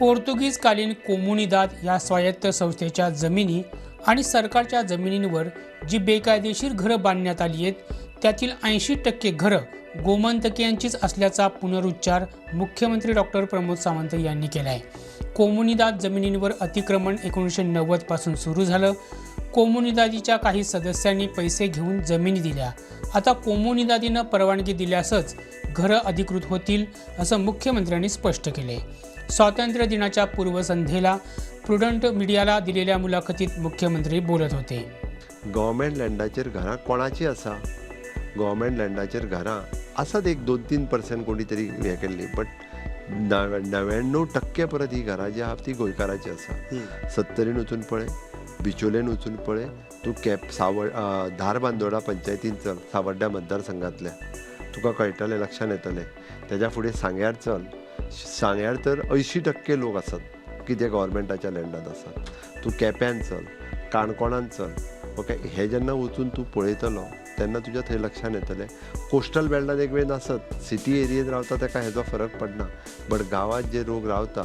पोर्तुगीजकालीन कोमुनिदाद या स्वायत्त संस्थेच्या जमिनी आणि सरकारच्या जमिनींवर जी बेकायदेशीर घरं बांधण्यात आली आहेत त्यातील ऐंशी टक्के घरं गोमंतकीयांचीच असल्याचा पुनरुच्चार मुख्यमंत्री डॉक्टर प्रमोद सावंत यांनी केला आहे कोमुनिदाद जमिनींवर अतिक्रमण एकोणीसशे नव्वदपासून सुरू झालं. कोमुनिदादीच्या काही सदस्यांनी पैसे घेऊन जमिनी दिल्या. आता कोमुनिदादीनं परवानगी दिल्यासच घरं अधिकृत होतील असं मुख्यमंत्र्यांनी स्पष्ट केले. स्वातंत्र्य दिनाच्या पूर्वसंध्येला प्रुडंट मीडियाला दिलेल्या मुलाखतीत मुख्यमंत्री बोलत होते. गव्हर्मेंट लँडाचेर घरां कोणाची आसा गव्हर्मेंट लँडाचेर घरां आसात एक दोन तीन पर्सेंट कोणी तरी हें केल्ली बट णव्याण्णव टक्के परत ही घरां जी आहा ती गोंयकाराची आसा सत्तरीन वचून पळय बिचोलेन वचून पळय तूं कॅप सावड धारबांदोडा पंचायतीन चल सावड्ड्या मतदारसंघांतल्या. तुका कळटलें लक्षांत येतलें तेज्या फुडें सांग्यार चल. सांग्यार तर अंयशीं टक्के लोक आसात की ते गव्हर्मेंटाच्या लँडात आसात तूं केप्यान चल काणकोणान चल. ओके हे जेन्ना वचून तूं पळयतलो तेन्ना तुज्या थंय लक्षांत येतलें कोस्टल बेल्टात एक वेळ नासत सिटी एरियेत रावता ताका हेजो फरक पडना. बट गांवांत जे लोक रावता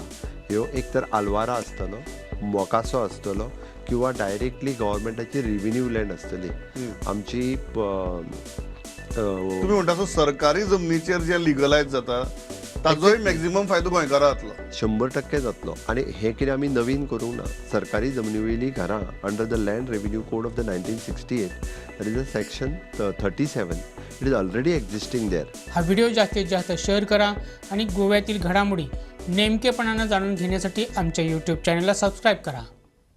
ह्यो एक तर आलवारा आसतलो मोकासो आसतलो किंवा डायरेक्टली गव्हर्मेंटाची रिव्हेन्यू लँड आसतली आमची तुम्ही म्हणटा सो सरकारी जमनीचेर जे लिगलायज जाता ताजोय मॅक्झिमम फायदो गोंयकारा जातलो. शंबर टक्के जातलो. आनी हे कितें आमी नवीन करूंक ना सरकारी जमनी वयली घरां under the land revenue code of the nineteen sixty eight there is a section thirty seven it is already existing there हा व्हिडिओ जास्तीत जास्त शेअर करा आणि गोव्यातील घडामोडी नेमकेपणानं जाणून घेण्यासाठी आमच्या यूट्यूब चॅनलला सबस्क्राईब करा.